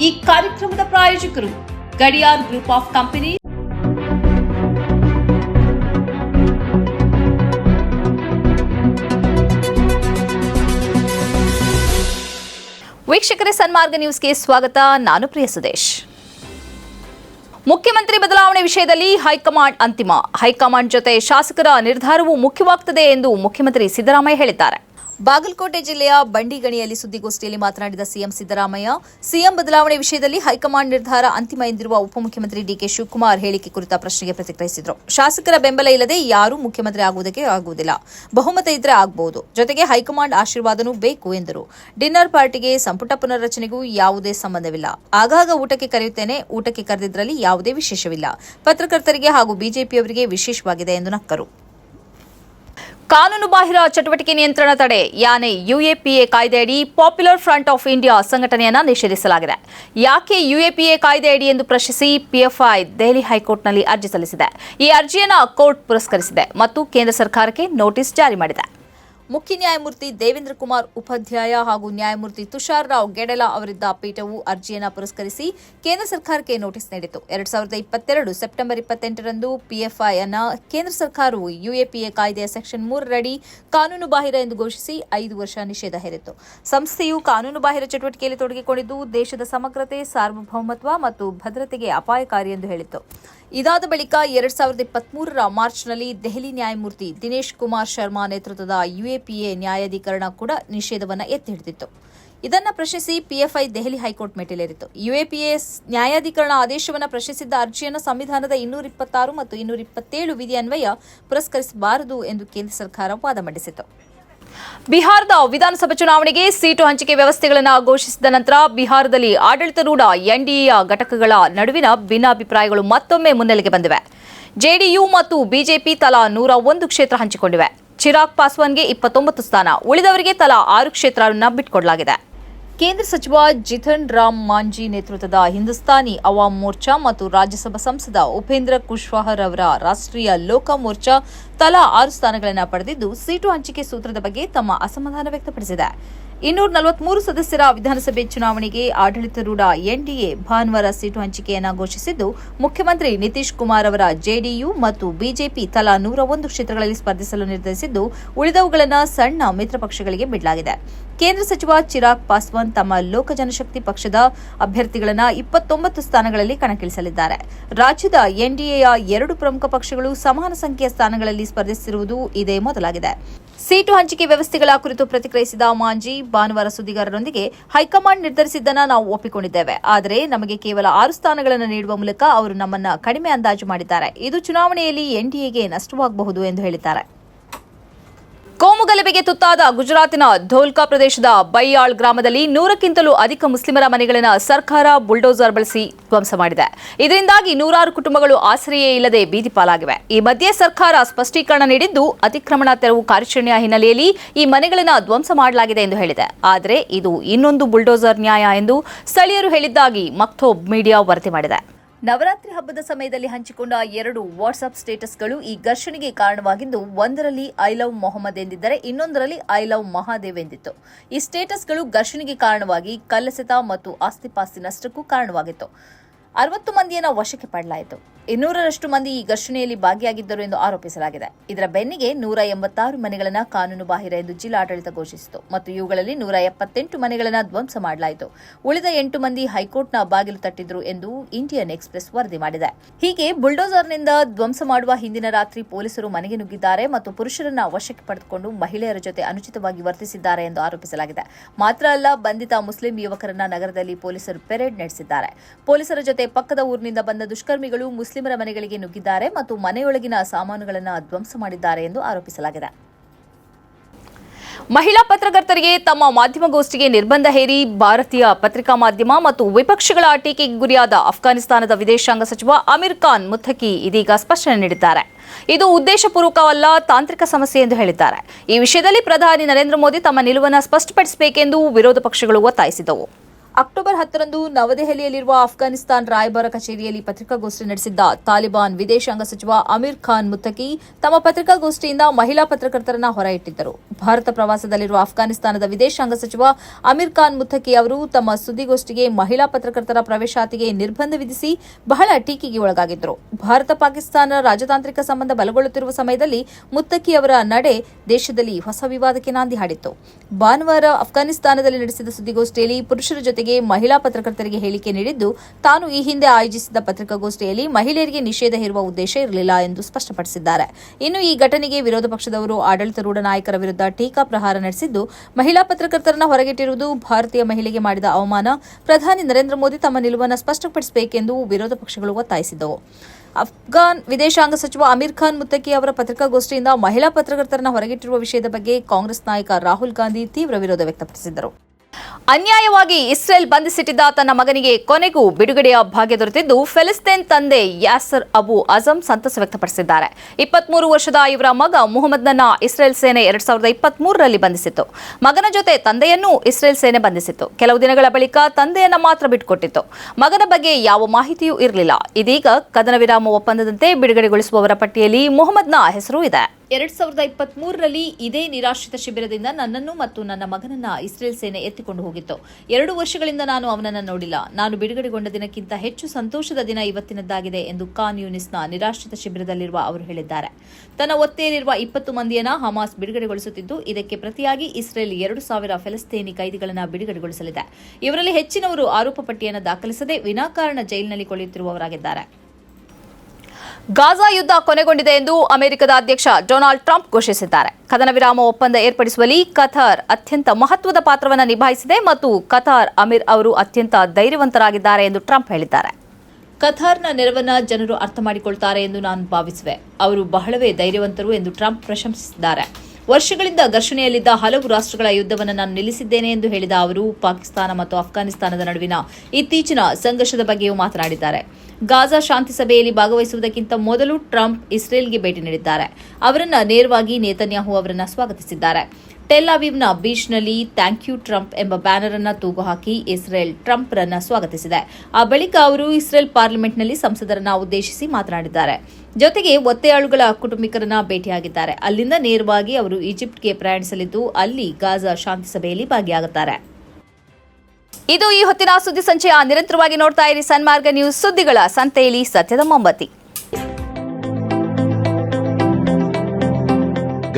ಈ ಕಾರ್ಯಕ್ರಮದ ಪ್ರಾಯೋಜಕರು ಗಡಿಯಾರ್ ಗ್ರೂಪ್ ಆಫ್ ಕಂಪನಿ. ವೀಕ್ಷಕರೇ ಸನ್ಮಾರ್ಗ ನ್ಯೂಸ್ಗೆ ಸ್ವಾಗತ. ನಾನು ಪ್ರಿಯ ಸುದೇಶ್. ಮುಖ್ಯಮಂತ್ರಿ ಬದಲಾವಣೆ ವಿಷಯದಲ್ಲಿ ಹೈಕಮಾಂಡ್ ಅಂತಿಮ. ಹೈಕಮಾಂಡ್ ಜೊತೆ ಶಾಸಕರ ನಿರ್ಧಾರವು ಮುಖ್ಯವಾಗುತ್ತದೆ ಎಂದು ಮುಖ್ಯಮಂತ್ರಿ ಸಿದ್ದರಾಮಯ್ಯ ಹೇಳಿದ್ದಾರೆ. ಬಾಗಲಕೋಟೆ ಜಿಲ್ಲೆಯ ಬಂಡಿಗಣಿಯಲ್ಲಿ ಸುದ್ದಿಗೋಷ್ಠಿಯಲ್ಲಿ ಮಾತನಾಡಿದ ಸಿಎಂ ಸಿದ್ದರಾಮಯ್ಯ, ಸಿಎಂ ಬದಲಾವಣೆ ವಿಷಯದಲ್ಲಿ ಹೈಕಮಾಂಡ್ ನಿರ್ಧಾರ ಅಂತಿಮ ಎಂದಿರುವ ಉಪಮುಖ್ಯಮಂತ್ರಿ ಡಿಕೆ ಶಿವಕುಮಾರ್ ಹೇಳಿಕೆ ಕುರಿತ ಪ್ರಶ್ನೆಗೆ ಪ್ರತಿಕ್ರಿಯಿಸಿದರು. ಶಾಸಕರ ಬೆಂಬಲ ಇಲ್ಲದೆ ಯಾರೂ ಮುಖ್ಯಮಂತ್ರಿ ಆಗುವುದಕ್ಕೆ ಆಗುವುದಿಲ್ಲ. ಬಹುಮತ ಇದ್ರೆ ಆಗಬಹುದು ಜೊತೆಗೆ ಹೈಕಮಾಂಡ್ ಆಶೀರ್ವಾದನೂ ಬೇಕು ಎಂದರು. ಡಿನ್ನರ್ ಪಾರ್ಟಿಗೆ ಸಂಪುಟ ಪುನರ್ರಚನೆಗೂ ಯಾವುದೇ ಸಂಬಂಧವಿಲ್ಲ. ಆಗಾಗ ಊಟಕ್ಕೆ ಕರೆಯುತ್ತೇನೆ, ಊಟಕ್ಕೆ ಕರೆದಿದ್ದರಲ್ಲಿ ಯಾವುದೇ ವಿಶೇಷವಿಲ್ಲ. ಪತ್ರಕರ್ತರಿಗೆ ಹಾಗೂ ಬಿಜೆಪಿಯವರಿಗೆ ವಿಶೇಷವಾಗಿದೆ ಎಂದು ನಕ್ಕರು. ಕಾನೂನು ಬಾಹಿರ ಚಟುವಟಿಕೆ ನಿಯಂತ್ರಣ ತಡೆ, ಯಾನೆ ಯುಎಪಿಎ ಕಾಯ್ದೆಯಡಿ ಪಾಪ್ಯುಲರ್ ಫ್ರಂಟ್ ಆಫ್ ಇಂಡಿಯಾ ಸಂಘಟನೆಯನ್ನು ನಿಷೇಧಿಸಲಾಗಿದೆ. ಯಾಕೆ ಯುಎಪಿಎ ಕಾಯ್ದೆಯಡಿ ಎಂದು ಪ್ರಶ್ನಿಸಿ ಪಿಎಫ್ಐ ದೆಹಲಿ ಹೈಕೋರ್ಟ್ನಲ್ಲಿ ಅರ್ಜಿ ಸಲ್ಲಿಸಿದೆ. ಈ ಅರ್ಜಿಯನ್ನು ಕೋರ್ಟ್ ಪುರಸ್ಕರಿಸಿದೆ ಮತ್ತು ಕೇಂದ್ರ ಸರ್ಕಾರಕ್ಕೆ ನೋಟಿಸ್ ಜಾರಿ ಮಾಡಿದೆ. ಮುಖ್ಯ ನ್ಯಾಯಮೂರ್ತಿ ದೇವೇಂದ್ರ ಕುಮಾರ್ ಉಪಾಧ್ಯಾಯ ಹಾಗೂ ನ್ಯಾಯಮೂರ್ತಿ ತುಷಾರ್ ರಾವ್ ಗೆಡೆಲಾ ಅವರಿದ್ದ ಪೀಠವು ಅರ್ಜಿಯನ್ನು ಪುರಸ್ಕರಿಸಿ ಕೇಂದ್ರ ಸರ್ಕಾರಕ್ಕೆ ನೋಟಿಸ್ ನೀಡಿತು ಎರಡ್ ಸಾವಿರದ ಇಪ್ಪತ್ತೆರಡು ಸೆಪ್ಟೆಂಬರ್ ಇಪ್ಪತ್ತೆಂಟರಂದು ಪಿಎಫ್ಐ ಅನ್ನ ಕೇಂದ್ರ ಸರ್ಕಾರವು ಯುಎಪಿಎ ಕಾಯ್ದೆಯ ಸೆಕ್ಷನ್ ಮೂರರಡಿ ಕಾನೂನು ಬಾಹಿರ ಎಂದು ಘೋಷಿಸಿ ಐದು ವರ್ಷ ನಿಷೇಧ ಹೇರಿತ್ತು. ಸಂಸ್ಥೆಯು ಕಾನೂನು ಬಾಹಿರ ಚಟುವಟಿಕೆಯಲ್ಲಿ ತೊಡಗಿಕೊಂಡಿದ್ದು, ದೇಶದ ಸಮಗ್ರತೆ, ಸಾರ್ವಭೌಮತ್ವ ಮತ್ತು ಭದ್ರತೆಗೆ ಅಪಾಯಕಾರಿ ಎಂದು ಹೇಳಿತ್ತು. ಇದಾದ ಬಳಿಕ ಎರಡ್ ಸಾವಿರದ ಇಪ್ಪತ್ಮೂರರ ಮಾರ್ಚ್ನಲ್ಲಿ ದೆಹಲಿ ನ್ಯಾಯಮೂರ್ತಿ ದಿನೇಶ್ ಕುಮಾರ್ ಶರ್ಮಾ ನೇತೃತ್ವದ ಯುಎಪಿಎ ನ್ಯಾಯಾಧೀಕರಣ ಕೂಡ ನಿಷೇಧವನ್ನು ಎತ್ತಿ ಹಿಡಿದಿತ್ತು ಇದನ್ನು ಪ್ರಶ್ನಿಸಿ ಪಿಎಫ್ಐ ದೆಹಲಿ ಹೈಕೋರ್ಟ್ ಮೆಟ್ಟಿಲೇರಿತು ಯುಎಪಿಎ ನ್ಯಾಯಾಧೀಕರಣ ಆದೇಶವನ್ನು ಪ್ರಶ್ನಿಸಿದ್ದ ಅರ್ಜಿಯನ್ನು ಸಂವಿಧಾನದ ಇನ್ನೂರ ಇಪ್ಪತ್ತಾರು ಮತ್ತು ಇನ್ನೂರ ಇಪ್ಪತ್ತೇಳು ವಿಧಿ ಅನ್ವಯ ಪುರಸ್ಕರಿಸಬಾರದು ಎಂದು ಕೇಂದ್ರ ಸರ್ಕಾರ ವಾದ ಮಂಡಿಸಿತು ಬಿಹಾರದ ವಿಧಾನಸಭೆ ಚುನಾವಣೆಗೆ ಸೀಟು ಹಂಚಿಕೆ ವ್ಯವಸ್ಥೆಗಳನ್ನು ಘೋಷಿಸಿದ ನಂತರ ಬಿಹಾರದಲ್ಲಿ ಆಡಳಿತಾರೂಢ ಎನ್ಡಿಎಯ ಘಟಕಗಳ ನಡುವಿನ ಭಿನ್ನಾಭಿಪ್ರಾಯಗಳು ಮತ್ತೊಮ್ಮೆ ಮುನ್ನೆಲೆಗೆ ಬಂದಿವೆ. ಜೆಡಿಯು ಮತ್ತು ಬಿಜೆಪಿ ತಲಾ ನೂರ ಒಂದು ಕ್ಷೇತ್ರ ಹಂಚಿಕೊಂಡಿವೆ. ಚಿರಾಗ್ ಪಾಸ್ವಾನ್ಗೆ ಇಪ್ಪತ್ತೊಂಬತ್ತು ಸ್ಥಾನ, ಉಳಿದವರಿಗೆ ತಲಾ ಆರು ಕ್ಷೇತ್ರವನ್ನು ಬಿಟ್ಟುಕೊಡಲಾಗಿದೆ ಕೇಂದ್ರ ಸಚಿವ ಜಿಥನ್ ರಾಮ್ ಮಾಂಜಿ ನೇತೃತ್ವದ ಹಿಂದೂಸ್ತಾನಿ ಅವಾಮ್ ಮೋರ್ಚಾ ಮತ್ತು ರಾಜ್ಯಸಭಾ ಸಂಸದ ಉಪೇಂದ್ರ ಕುಶ್ವಾಹರ್ ಅವರ ರಾಷ್ಟ್ರೀಯ ಲೋಕ ಮೋರ್ಚಾ ತಲಾ ಆರು ಸ್ಥಾನಗಳನ್ನು ಪಡೆದಿದ್ದು, ಸೀಟು ಹಂಚಿಕೆ ಸೂತ್ರದ ಬಗ್ಗೆ ತಮ್ಮ ಅಸಮಾಧಾನ ವ್ಯಕ್ತಪಡಿಸಿದೆ. ಇನ್ನೂರ ನಲವತ್ಮೂರು ಸದಸ್ಯರ ವಿಧಾನಸಭೆ ಚುನಾವಣೆಗೆ ಆಡಳಿತಾರೂಢ ಎನ್ಡಿಎ ಭಾನುವಾರ ಸೀಟು ಹಂಚಿಕೆಯನ್ನು ಘೋಷಿಸಿದ್ದು, ಮುಖ್ಯಮಂತ್ರಿ ನಿತೀಶ್ ಕುಮಾರ್ ಅವರ ಜೆಡಿಯು ಮತ್ತು ಬಿಜೆಪಿ ತಲಾ ನೂರ ಒಂದು ಕ್ಷೇತ್ರಗಳಲ್ಲಿ ಸ್ಪರ್ಧಿಸಲು ನಿರ್ಧರಿಸಿದ್ದು, ಉಳಿದವುಗಳನ್ನು ಸಣ್ಣ ಮಿತ್ರ ಪಕ್ಷಗಳಿಗೆ ಬಿಡಲಾಗಿದೆ. ಕೇಂದ್ರ ಸಚಿವ ಚಿರಾಗ್ ಪಾಸ್ವಾನ್ ತಮ್ಮ ಲೋಕ ಜನಶಕ್ತಿ ಪಕ್ಷದ ಅಭ್ಯರ್ಥಿಗಳನ್ನು ಇಪ್ಪತ್ತೊಂಬತ್ತು ಸ್ಥಾನಗಳಲ್ಲಿ ಕಣಕ್ಕಿಳಿಸಲಿದ್ದಾರೆ. ರಾಜ್ಯದ ಎನ್ಡಿಎಯ ಎರಡು ಪ್ರಮುಖ ಪಕ್ಷಗಳು ಸಮಾನ ಸಂಖ್ಯೆಯ ಸ್ಥಾನಗಳಲ್ಲಿ ಸ್ಪರ್ಧಿಸಿರುವುದು ಇದೇ ಮೊದಲಾಗಿದೆ. ಸೀಟು ಹಂಚಿಕೆ ವ್ಯವಸ್ಥೆಗಳ ಕುರಿತು ಪ್ರತಿಕ್ರಿಯಿಸಿದ ಮಾಂಜಿ ಭಾನುವಾರ ಸುದ್ದಿಗಾರರೊಂದಿಗೆ ಹೈಕಮಾಂಡ್ ನಿರ್ಧರಿಸಿದ್ದನ್ನ ನಾವು ಒಪ್ಪಿಕೊಂಡಿದ್ದೇವೆ. ಆದರೆ ನಮಗೆ ಕೇವಲ ಆರು ಸ್ಥಾನಗಳನ್ನು ನೀಡುವ ಮೂಲಕ ಅವರು ನಮ್ಮನ್ನ ಕಡಿಮೆ ಅಂದಾಜು ಮಾಡಿದ್ದಾರೆ. ಇದು ಚುನಾವಣೆಯಲ್ಲಿ ಎನ್ಡಿಎಗೆ ನಷ್ಟವಾಗಬಹುದು ಎಂದು ಹೇಳಿದ್ದಾರೆ. ಕೋಮುಗಲಭೆಗೆ ತುತ್ತಾದ ಗುಜರಾತಿನ ಧೋಲ್ಕಾ ಪ್ರದೇಶದ ಬೈಯಾಳ್ ಗ್ರಾಮದಲ್ಲಿ ನೂರಕ್ಕಿಂತಲೂ ಅಧಿಕ ಮುಸ್ಲಿಮರ ಮನೆಗಳನ್ನು ಸರ್ಕಾರ ಬುಲ್ಡೋಸರ್ ಬಳಸಿ ಧ್ವಂಸ ಮಾಡಿದೆ. ಇದರಿಂದಾಗಿ ನೂರಾರು ಕುಟುಂಬಗಳು ಆಶ್ರಯ ಇಲ್ಲದೆ ಬೀದಿ ಪಾಲಾಗಿವೆ. ಈ ಮಧ್ಯೆ ಸರ್ಕಾರ ಸ್ಪಷ್ಟೀಕರಣ ನೀಡಿದ್ದು, ಅತಿಕ್ರಮಣ ತೆರವು ಕಾರ್ಯಾಚರಣೆಯ ಹಿನ್ನೆಲೆಯಲ್ಲಿ ಈ ಮನೆಗಳನ್ನು ಧ್ವಂಸ ಮಾಡಲಾಗಿದೆ ಎಂದು ಹೇಳಿದೆ. ಆದರೆ ಇದು ಇನ್ನೊಂದು ಬುಲ್ಡೋಸರ್ ನ್ಯಾಯ ಎಂದು ಸ್ಥಳೀಯರು ಹೇಳಿದ್ದಾಗಿ ಮಕ್ತೋಬ್ ಮೀಡಿಯಾ ವರದಿ ಮಾಡಿದೆ. ನವರಾತ್ರಿ ಹಬ್ಬದ ಸಮಯದಲ್ಲಿ ಹಂಚಿಕೊಂಡ ಎರಡು ವಾಟ್ಸ್ಆಪ್ ಸ್ಟೇಟಸ್ಗಳು ಈ ಘರ್ಷಣೆಗೆ ಕಾರಣವಾಗಿದ್ದು, ಒಂದರಲ್ಲಿ ಐ ಲವ್ ಮೊಹಮ್ಮದ್ ಎಂದಿದ್ದರೆ ಇನ್ನೊಂದರಲ್ಲಿ ಐ ಲವ್ ಮಹಾದೇವ್ ಎಂದಿತ್ತು. ಈ ಸ್ಟೇಟಸ್ಗಳು ಘರ್ಷಣೆಗೆ ಕಾರಣವಾಗಿ ಕಲ್ಲಸೆತ ಮತ್ತು ಆಸ್ತಿಪಾಸ್ತಿ ನಷ್ಟಕ್ಕೂ ಕಾರಣವಾಗಿತ್ತು. ಅರವತ್ತು ಮಂದಿಯನ್ನು ವಶಕ್ಕೆ ಪಡಲಾಯಿತು. ಇನ್ನೂರರಷ್ಟು ಮಂದಿ ಈ ಘರ್ಷಣೆಯಲ್ಲಿ ಭಾಗಿಯಾಗಿದ್ದರು ಎಂದು ಆರೋಪಿಸಲಾಗಿದೆ. ಇದರ ಬೆನ್ನಿಗೆ ನೂರ ಎಂಬತ್ತಾರು ಮನೆಗಳನ್ನು ಕಾನೂನು ಬಾಹಿರ ಎಂದು ಜಿಲ್ಲಾಡಳಿತ ಘೋಷಿಸಿತು. ಮತ್ತು ಇವುಗಳಲ್ಲಿ ನೂರ ಎಪ್ಪತ್ತೆಂಟು ಮನೆಗಳನ್ನು ಧ್ವಂಸ ಮಾಡಲಾಯಿತು. ಉಳಿದ ಎಂಟು ಮಂದಿ ಹೈಕೋರ್ಟ್ನ ಬಾಗಿಲು ತಟ್ಟಿದ್ರು ಎಂದು ಇಂಡಿಯನ್ ಎಕ್ಸ್ಪ್ರೆಸ್ ವರದಿ ಮಾಡಿದೆ. ಹೀಗೆ ಬುಲ್ಡೋಸರ್ನಿಂದ ಧ್ವಂಸ ಮಾಡುವ ಹಿಂದಿನ ರಾತ್ರಿ ಪೊಲೀಸರು ಮನೆಗೆ ನುಗ್ಗಿದ್ದಾರೆ ಮತ್ತು ಪುರುಷರನ್ನ ವಶಕ್ಕೆ ಪಡೆದುಕೊಂಡು ಮಹಿಳೆಯರ ಜೊತೆ ಅನುಚಿತವಾಗಿ ವರ್ತಿಸಿದ್ದಾರೆ ಎಂದು ಆರೋಪಿಸಲಾಗಿದೆ. ಮಾತ್ರ ಅಲ್ಲ, ಬಂಧಿತ ಮುಸ್ಲಿಂ ಯುವಕರನ್ನ ನಗರದಲ್ಲಿ ಪೊಲೀಸರು ಪೆರೇಡ್ ನಡೆಸಿದ್ದಾರೆ. ಪೊಲೀಸರ ಜೊತೆ ಪಕ್ಕದ ಊರಿನಿಂದ ಬಂದ ದುಷ್ಕರ್ಮಿಗಳು ಮುಸ್ಲಿಮರ ಮನೆಗಳಿಗೆ ನುಗ್ಗಿದ್ದಾರೆ ಮತ್ತು ಮನೆಯೊಳಗಿನ ಸಾಮಾನುಗಳನ್ನು ಧ್ವಂಸ ಮಾಡಿದ್ದಾರೆ ಎಂದು ಆರೋಪಿಸಲಾಗಿದೆ. ಮಹಿಳಾ ಪತ್ರಕರ್ತರಿಗೆ ತಮ್ಮ ಮಾಧ್ಯಮಗೋಷ್ಠಿಗೆ ನಿರ್ಬಂಧ ಹೇರಿ ಭಾರತೀಯ ಪತ್ರಿಕಾ ಮಾಧ್ಯಮ ಮತ್ತು ವಿಪಕ್ಷಗಳ ಟೀಕೆಗೆ ಗುರಿಯಾದ ಅಫ್ಘಾನಿಸ್ತಾನದ ವಿದೇಶಾಂಗ ಸಚಿವ ಅಮೀರ್ ಖಾನ್ ಮುತ್ತಕಿ ಇದೀಗ ಸ್ಪಷ್ಟನೆ ನೀಡಿದ್ದಾರೆ. ಇದು ಉದ್ದೇಶಪೂರ್ವಕವಲ್ಲ, ತಾಂತ್ರಿಕ ಸಮಸ್ಯೆ ಎಂದು ಹೇಳಿದ್ದಾರೆ. ಈ ವಿಷಯದಲ್ಲಿ ಪ್ರಧಾನಿ ನರೇಂದ್ರ ಮೋದಿ ತಮ್ಮ ನಿಲುವನ್ನು ಸ್ಪಷ್ಟಪಡಿಸಬೇಕೆಂದು ವಿರೋಧ ಪಕ್ಷಗಳು ಒತ್ತಾಯಿಸಿದವು ಅಕ್ಟೋಬರ್ ಹತ್ತರಂದು ನವದೆಹಲಿಯಲ್ಲಿರುವ ಅಫ್ಘಾನಿಸ್ತಾನ್ ರಾಯಭಾರ ಕಚೇರಿಯಲ್ಲಿ ಪತ್ರಿಕಾಗೋಷ್ಠಿ ನಡೆಸಿದ್ದ ತಾಲಿಬಾನ್ ವಿದೇಶಾಂಗ ಸಚಿವ ಅಮೀರ್ ಖಾನ್ ಮುತ್ತಕಿ ತಮ್ಮ ಪತ್ರಿಕಾಗೋಷ್ಠಿಯಿಂದ ಮಹಿಳಾ ಪತ್ರಕರ್ತರನ್ನ ಹೊರಯಿಟ್ಟಿದ್ದರು ಭಾರತ ಪ್ರವಾಸದಲ್ಲಿರುವ ಅಫ್ಘಾನಿಸ್ತಾನದ ವಿದೇಶಾಂಗ ಸಚಿವ ಅಮೀರ್ ಖಾನ್ ಮುತ್ತಕಿ ಅವರು ತಮ್ಮ ಸುದ್ದಿಗೋಷ್ಠಿಗೆ ಮಹಿಳಾ ಪತ್ರಕರ್ತರ ಪ್ರವೇಶಾತಿಗೆ ನಿರ್ಬಂಧ ವಿಧಿಸಿ ಬಹಳ ಟೀಕೆಗೆ ಒಳಗಾಗಿದ್ದರು. ಭಾರತ ಪಾಕಿಸ್ತಾನ ರಾಜತಾಂತ್ರಿಕ ಸಂಬಂಧ ಬಲಗೊಳ್ಳುತ್ತಿರುವ ಸಮಯದಲ್ಲಿ ಮುತ್ತಕಿ ಅವರ ನಡೆ ದೇಶದಲ್ಲಿ ಹೊಸ ವಿವಾದಕ್ಕೆ ನಾಂದಿ ಹಾಡಿತ್ತು. ಭಾನುವಾರ ಅಫ್ಘಾನಿಸ್ತಾನದಲ್ಲಿ ನಡೆಸಿದ ಸುದ್ದಿಗೋಷ್ಠಿಯಲ್ಲಿ ಪುರುಷರ ಜೊತೆಗೆ ಮಹಿಳಾ ಪತ್ರಕರ್ತರಿಗೆ ಹೇಳಿಕೆ ನೀಡಿದ್ದು, ತಾನು ಈ ಹಿಂದೆ ಆಯೋಜಿಸಿದ್ದ ಪತ್ರಿಕಾಗೋಷ್ಠಿಯಲ್ಲಿ ಮಹಿಳೆಯರಿಗೆ ನಿಷೇಧ ಹೇರುವ ಉದ್ದೇಶ ಇರಲಿಲ್ಲ ಎಂದು ಸ್ಪಷ್ಟಪಡಿಸಿದ್ದಾರೆ. ಇನ್ನು ಈ ಘಟನೆಗೆ ವಿರೋಧ ಪಕ್ಷದವರು ಆಡಳಿತಾರೂಢ ನಾಯಕರ ವಿರುದ್ಧ ಟೀಕಾ ಪ್ರಹಾರ ನಡೆಸಿದ್ದು, ಮಹಿಳಾ ಪತ್ರಕರ್ತರನ್ನ ಹೊರಗಿಟ್ಟಿರುವುದು ಭಾರತೀಯ ಮಹಿಳೆಗೆ ಮಾಡಿದ ಅವಮಾನ. ಪ್ರಧಾನಿ ನರೇಂದ್ರ ಮೋದಿ ತಮ್ಮ ನಿಲುವನ್ನು ಸ್ಪಷ್ಟಪಡಿಸಬೇಕೆಂದು ವಿರೋಧ ಪಕ್ಷಗಳು ಒತ್ತಾಯಿಸಿದವು ಅಫ್ಘಾನ್ ವಿದೇಶಾಂಗ ಸಚಿವ ಅಮೀರ್ ಖಾನ್ ಮುತ್ತಕಿ ಅವರ ಪತ್ರಿಕಾಗೋಷ್ಠಿಯಿಂದ ಮಹಿಳಾ ಪತ್ರಕರ್ತರನ್ನ ಹೊರಗಿಟ್ಟಿರುವ ವಿಷಯದ ಬಗ್ಗೆ ಕಾಂಗ್ರೆಸ್ ನಾಯಕ ರಾಹುಲ್ ಗಾಂಧಿ ತೀವ್ರ ವಿರೋಧ ವ್ಯಕ್ತಪಡಿಸಿದ್ದರು. ಅನ್ಯಾಯವಾಗಿ ಇಸ್ರೇಲ್ ಬಂಧಿಸಿಟ್ಟಿದ್ದ ತನ್ನ ಮಗನಿಗೆ ಕೊನೆಗೂ ಬಿಡುಗಡೆಯ ಭಾಗ್ಯ ದೊರೆತಿದ್ದು ಫೆಲಿಸ್ತೇನ್ ತಂದೆ ಯಾಸರ್ ಅಬು ಅಜಂ ಸಂತಸ ವ್ಯಕ್ತಪಡಿಸಿದ್ದಾರೆ. ಇಪ್ಪತ್ಮೂರು ವರ್ಷದ ಇವರ ಮಗ ಮುಹಮ್ಮದ್ನನ್ನ ಇಸ್ರೇಲ್ ಸೇನೆ ಎರಡ್ ಸಾವಿರದ ಇಪ್ಪತ್ಮೂರರಲ್ಲಿ ಬಂಧಿಸಿತ್ತು. ಮಗನ ಜೊತೆ ತಂದೆಯನ್ನೂ ಇಸ್ರೇಲ್ ಸೇನೆ ಬಂಧಿಸಿತ್ತು. ಕೆಲವು ದಿನಗಳ ಬಳಿಕ ತಂದೆಯನ್ನ ಮಾತ್ರ ಬಿಟ್ಟುಕೊಟ್ಟಿತ್ತು. ಮಗನ ಬಗ್ಗೆ ಯಾವ ಮಾಹಿತಿಯೂ ಇರಲಿಲ್ಲ. ಇದೀಗ ಕದನ ವಿರಾಮ ಒಪ್ಪಂದದಂತೆ ಬಿಡುಗಡೆಗೊಳಿಸುವವರ ಪಟ್ಟಿಯಲ್ಲಿ ಮುಹಮ್ಮದ್ನ ಹೆಸರು ಇದೆ. ಎರಡ್ ಸಾವಿರದ ಇಪ್ಪತ್ತ್ ಮೂರರಲ್ಲಿ ಇದೇ ನಿರಾಶ್ರಿತ ಶಿಬಿರದಿಂದ ನನ್ನನ್ನು ಮತ್ತು ನನ್ನ ಮಗನನ್ನ ಇಸ್ರೇಲ್ ಸೇನೆ ಎತ್ತಿಕೊಂಡು ಹೋಗಿತ್ತು. ಎರಡು ವರ್ಷಗಳಿಂದ ನಾನು ಅವನನ್ನು ನೋಡಿಲ್ಲ. ನಾನು ಬಿಡುಗಡೆಗೊಂಡ ದಿನಕ್ಕಿಂತ ಹೆಚ್ಚು ಸಂತೋಷದ ದಿನ ಇವತ್ತಿನದ್ದಾಗಿದೆ ಎಂದು ಖಾನ್ ಯೂನಿಸ್ನ ನಿರಾಶ್ರಿತ ಶಿಬಿರದಲ್ಲಿರುವ ಅವರು ಹೇಳಿದ್ದಾರೆ. ತನ್ನ ಒತ್ತೆಯಲ್ಲಿರುವ ಇಪ್ಪತ್ತು ಮಂದಿಯನ್ನ ಹಮಾಸ್ ಬಿಡುಗಡೆಗೊಳಿಸುತ್ತಿದ್ದು, ಇದಕ್ಕೆ ಪ್ರತಿಯಾಗಿ ಇಸ್ರೇಲ್ ಎರಡು ಸಾವಿರ ಫೆಲಸ್ತೀನಿ ಕೈದಿಗಳನ್ನು ಬಿಡುಗಡೆಗೊಳಿಸಲಿದೆ. ಇವರಲ್ಲಿ ಹೆಚ್ಚಿನವರು ಆರೋಪ ಪಟ್ಟಿಯನ್ನು ದಾಖಲಿಸದೆ ವಿನಾಕಾರಣ ಜೈಲಿನಲ್ಲಿ ಕೊಳೆಯುತ್ತಿರುವವರಾಗಿದ್ದಾರೆ. ಗಾಜಾ ಯುದ್ಧ ಕೊನೆಗೊಂಡಿದೆ ಎಂದು ಅಮೆರಿಕದ ಅಧ್ಯಕ್ಷ ಡೊನಾಲ್ಡ್ ಟ್ರಂಪ್ ಘೋಷಿಸಿದ್ದಾರೆ. ಕದನ ವಿರಾಮ ಒಪ್ಪಂದ ಏರ್ಪಡಿಸುವಲ್ಲಿ ಕಥಾರ್ ಅತ್ಯಂತ ಮಹತ್ವದ ಪಾತ್ರವನ್ನು ನಿಭಾಯಿಸಿದೆ ಮತ್ತು ಕಥಾರ್ ಅಮೀರ್ ಅವರು ಅತ್ಯಂತ ಧೈರ್ಯವಂತರಾಗಿದ್ದಾರೆ ಎಂದು ಟ್ರಂಪ್ ಹೇಳಿದ್ದಾರೆ. ಕಥಾರ್ನ ನೆರವನ್ನ ಜನರು ಅರ್ಥ ಮಾಡಿಕೊಳ್ತಾರೆ ಎಂದು ನಾನು ಭಾವಿಸುವೆ. ಅವರು ಬಹಳವೇ ಧೈರ್ಯವಂತರು ಎಂದು ಟ್ರಂಪ್ ಪ್ರಶಂಸಿಸಿದ್ದಾರೆ. ವರ್ಷಗಳಿಂದ ಘರ್ಷಣೆಯಲ್ಲಿದ್ದ ಹಲವು ರಾಷ್ಟ್ರಗಳ ಯುದ್ಧವನ್ನು ನಾನು ನಿಲ್ಲಿಸಿದ್ದೇನೆ ಎಂದು ಹೇಳಿದ ಅವರು, ಪಾಕಿಸ್ತಾನ ಮತ್ತು ಅಫ್ಘಾನಿಸ್ತಾನದ ನಡುವಿನ ಇತ್ತೀಚಿನ ಸಂಘರ್ಷದ ಬಗ್ಗೆಯೂ ಮಾತನಾಡಿದ್ದಾರೆ. ಗಾಜಾ ಶಾಂತಿ ಸಭೆಯಲ್ಲಿ ಭಾಗವಹಿಸುವುದಕ್ಕಿಂತ ಮೊದಲು ಟ್ರಂಪ್ ಇಸ್ರೇಲ್ಗೆ ಭೇಟಿ ನೀಡಿದ್ದಾರೆ. ಅವರನ್ನ ನೇರವಾಗಿ ನೇತನ್ಯಾಹು ಅವರನ್ನ ಸ್ವಾಗತಿಸಿದ್ದಾರೆ. ಟೆಲ್ ಅವೀವ್ನ ಬೀಚ್ನಲ್ಲಿ ಥ್ಯಾಂಕ್ ಯು ಟ್ರಂಪ್ ಎಂಬ ಬ್ಯಾನರ್ ಅನ್ನು ತೂಗು ಹಾಕಿ ಇಸ್ರೇಲ್ ಟ್ರಂಪ್ ರನ್ನ ಸ್ವಾಗತಿಸಿದೆ. ಆ ಬಳಿಕ ಅವರು ಇಸ್ರೇಲ್ ಪಾರ್ಲಿಮೆಂಟ್ನಲ್ಲಿ ಸಂಸದರನ್ನ ಉದ್ದೇಶಿಸಿ ಮಾತನಾಡಿದ್ದಾರೆ. ಜೊತೆಗೆ ಒತ್ತೆಯಾಳುಗಳ ಕುಟುಂಬಿಕರನ್ನ ಭೇಟಿಯಾಗಿದ್ದಾರೆ. ಅಲ್ಲಿಂದ ನೇರವಾಗಿ ಅವರು ಈಜಿಪ್ಟ್ಗೆ ಪ್ರಯಾಣಿಸಲಿದ್ದು ಅಲ್ಲಿ ಗಾಜಾ ಶಾಂತಿ ಸಭೆಯಲ್ಲಿ ಭಾಗಿಯಾಗುತ್ತಾರೆ. ಇದು ಈ ಹೊತ್ತಿನ ಸುದ್ದಿ ಸಂಚಯ. ನಿರಂತರವಾಗಿ ನೋಡ್ತಾ ಇರಿ ಸನ್ಮಾರ್ಗ ನ್ಯೂಸ್ ಸುದ್ದಿಗಳ ಸಂತೆಯಲ್ಲಿ ಸತ್ಯದ ಮೊಂಬತ್ತಿ.